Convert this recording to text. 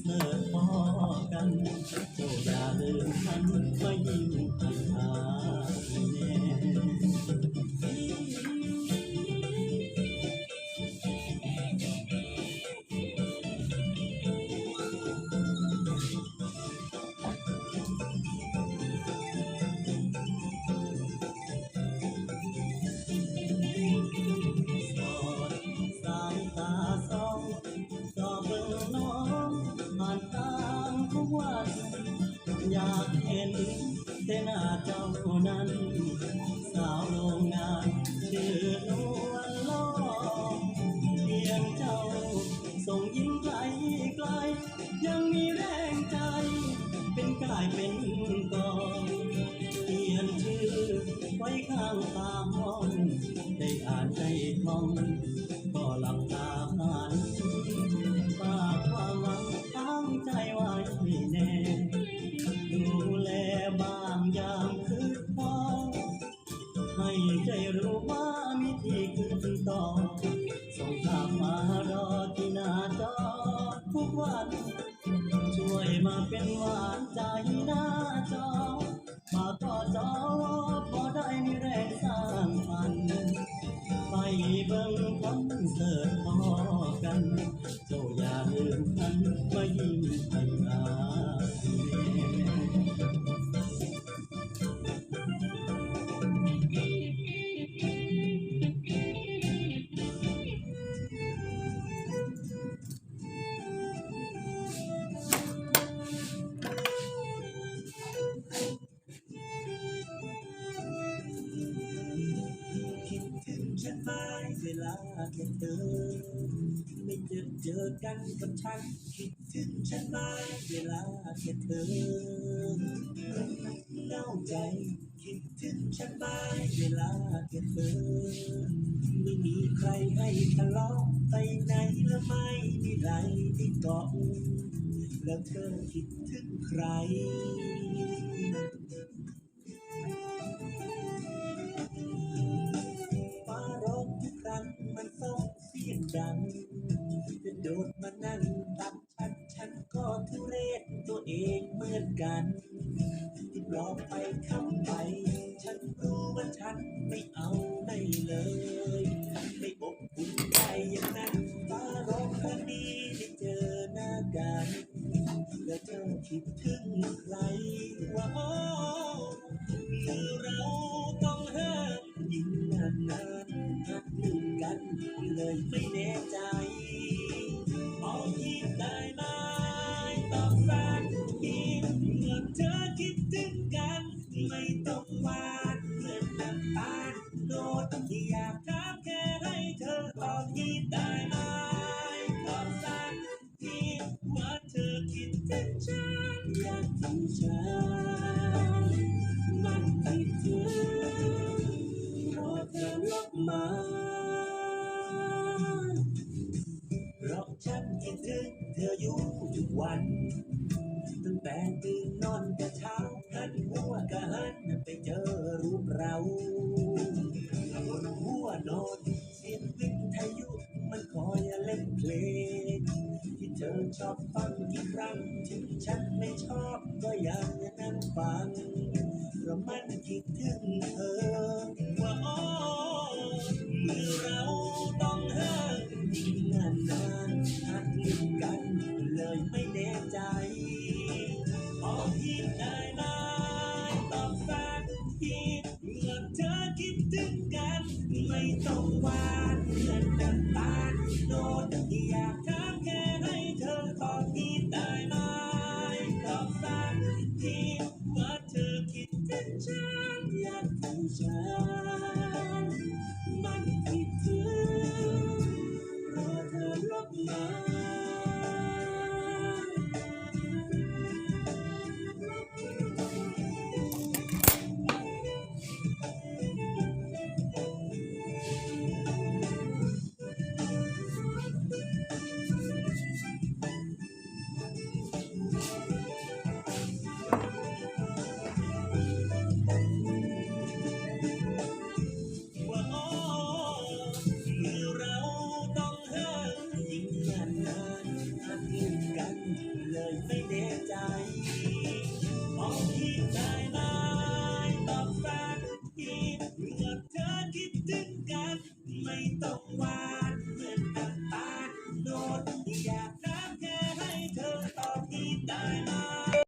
เสิร์ตพอกันโจอย่าลืมฉันมายิ้มให้หาแน่ อยากเห็นแต่หน้าเจ้านั้น สาวโรงงานชื่อ ม ลาแค่เธอไม่เจอเจอกันกับฉันคิดถึงฉันไหมเวลาแค่เธอเล่าใจคิดถึงฉันไหมเวลาแค่เธอไม่มีใครให้ทะเลาะไปไหนแล้วไม่มีไหลที่เกาะแล้วเธอคิดถึงใคร จังจะโดดมานั่งตับฉันฉันก็ทุเรศตัวเองเหมือนกันที่ปลอกไปคำไป ฉันรู้ว่าฉันไม่เอาไม่เลย ถึงกัน ไม่ต้องหวานเหมือนน้ำตาลโนดอยากถามแค่ให้เธอตอบยิ้มได้ไหมต้องสักทีว่าเธอคิดถึงฉันอยากถึงฉันมันคิดถึงราะเธอลบมาเพราะฉันคิดถึงเธออยู่ทุกวัน ตั้งแต่ตื่นนอนแต่เช้า หันหัวกะหันไปเจอรูปเราบนหัวนอนเสียงวิทยุมันคอยเล่นเพลง ที่เธอชอบฟังกี่ครั้งที่ฉันไม่ชอบก็ยังนั่งฟังเพราะมันคิดถึงเธอว่าโอ้เมื่อเราต้องห่างยิ่งนานนานหักลืมกันเลยไม่ กันไม่ต้องวานเหมือนน้ำตาโนดอยากถามแค่ให้เธอตอบยิ้มได้ไหมตอบสักทีว่าเธอคิดถึงฉันอยากถึงฉันมันคิดถึงราะเธอลบมา คิดถึงกัน ไม่ต้องวานเหมือนน้ำตาลโดนอยากรักแค่ให้เธอตอบที่ได้ไหม